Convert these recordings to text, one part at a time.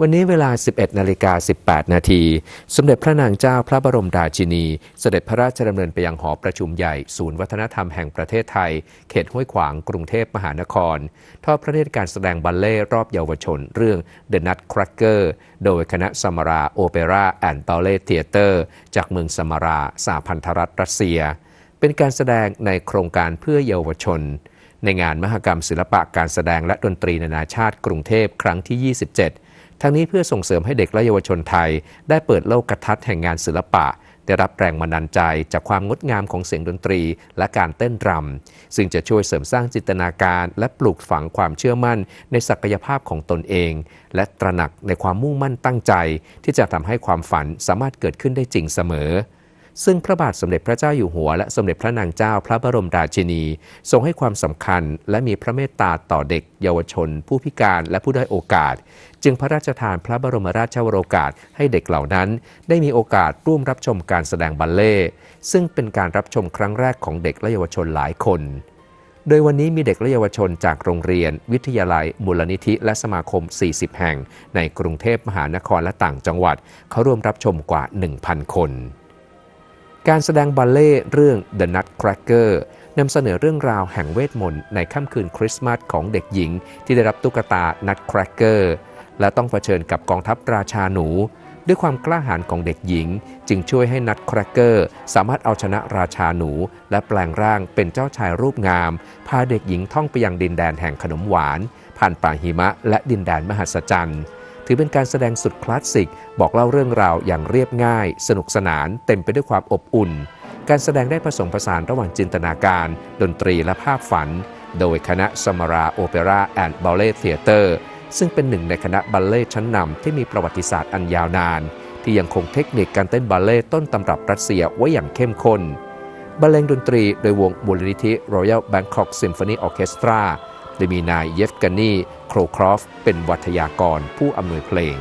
วันนี้เวลา 11นาฬิกา18 นาที สมเด็จพระนางเจ้าพระบรมราชินี เสด็จพระราชดำเนินไปยังหอประชุมใหญ่ ศูนย์วัฒนธรรมแห่งประเทศไทย เขตห้วยขวางกรุงเทพมหานคร ทอดพระเนตรการแสดงบัลเล่รอบเยาวชน เรื่อง The Nutcracker โดยคณะสมราโอเปร่าแอนด์บาเล่เทเตอร์ จากเมืองสมราสาพันธรัฐรัสเซีย เป็นการแสดงในโครงการเพื่อเยาวชนในงานมหกรรมศิลปะการแสดงและดนตรีนานาชาติกรุงเทพครั้งที่ 27 ทั้งนี้เพื่อส่งเสริมให้เด็กและเยาวชนไทย ได้เปิดโลกทัศน์แห่งงานศิลปะ ได้รับแรงบันดาลใจจากความงดงามของเสียงดนตรี และการเต้นรำซึ่งจะช่วยเสริมสร้างจินตนาการ และปลูกฝังความเชื่อมั่น ในศักยภาพของตนเอง และตระหนักในความมุ่งมั่นตั้งใจ ที่จะทำให้ความฝันสามารถเกิดขึ้นได้จริงเสมอ ซึ่งพระบาทสมเด็จพระเจ้าอยู่หัว และสมเด็จพระนางเจ้าพระบรมราชินี ทรงให้ความสำคัญ และมีพระเมตตาต่อเด็ก เยาวชน ผู้พิการและผู้ด้อยโอกาส จึงพระราชทานพระบรมราชวโรกาสให้เด็กเหล่านั้น ได้มีโอกาสร่วมรับชมการแสดงบัลเล่ซึ่งเป็นการรับชมครั้งแรกของเด็กและเยาวชนหลายคนโดยวันนี้มีเด็กและเยาวชนจากโรงเรียน วิทยาลัย มูลนิธิ และสมาคม 40 แห่ง ในกรุงเทพมหานครและต่างจังหวัด เขาร่วมรับชมกว่า 1,000 คน การแสดงบัลเล่ต์เรื่อง The Nutcracker นำเสนอเรื่องราวแห่งเวทมนต์ในค่ำคืนคริสต์มาสของเด็กหญิง ที่ได้รับตุ๊กตา Nutcracker และต้องเผชิญกับกองทัพราชาหนู ด้วยความกล้าหาญของเด็กหญิง จึงช่วยให้นัทแครกเกอร์สามารถเอาชนะราชาหนู และแปลงร่างเป็นเจ้าชายรูปงาม พาเด็กหญิงท่องไปยังดินแดนแห่งขนมหวาน ผ่านป่าหิมะและดินแดนมหัศจรรย์ ถือเป็นการแสดงสุดคลาสสิก บอกเล่าเรื่องราวอย่างเรียบง่าย สนุกสนานเต็มไปด้วยความอบอุ่น การแสดงได้ผสมผสานระหว่างจินตนาการ ดนตรีและภาพฝัน โดยคณะสมราโอเปร่าแอนด์บาเล่เทเตอร์ซึ่งเป็นหนึ่งในคณะบัลเล่ชั้นนำที่มีประวัติศาสตร์อันยาวนาน ที่ยังคงเทคนิคการเต้นบัลเล่ต์ต้นตำรับรัสเซียไว้อย่างเข้มข้นบรรเลงดนตรีโดยวงมูลนิธิ Royal Bangkok Symphony Orchestra โดยมีนายเยฟกานีโครครอฟเป็นวัทยากรผู้อำนวยเพลง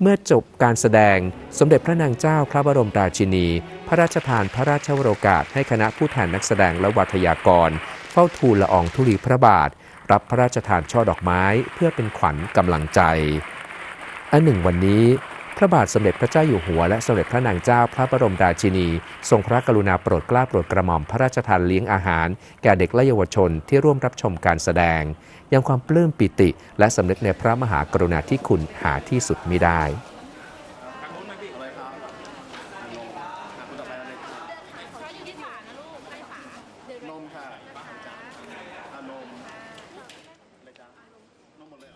เมื่อจบการแสดงสมเด็จพระนางเจ้าพระบรมราชินี พระราชทานพระราชวโรกาสให้คณะผู้แทนนักแสดงและวัทยากร เฝ้าทูลละอองธุลีพระบาท รับพระราชทานช่อดอกไม้เพื่อเป็นขวัญกำลังใจอันหนึ่งวันนี้ พระบาทสมเด็จพระเจ้าอยู่หัวและสมเด็จพระนางเจ้าพระบรมราชินี ทรงพระกรุณาโปรดเกล้าโปรดกระหม่อมพระราชทานเลี้ยงอาหาร แก่เด็กและเยาวชนที่ร่วมรับชมการแสดง ยังความปลื้มปิติ และสำนึกในพระมหากรุณาธิคุณหาที่สุดมิได้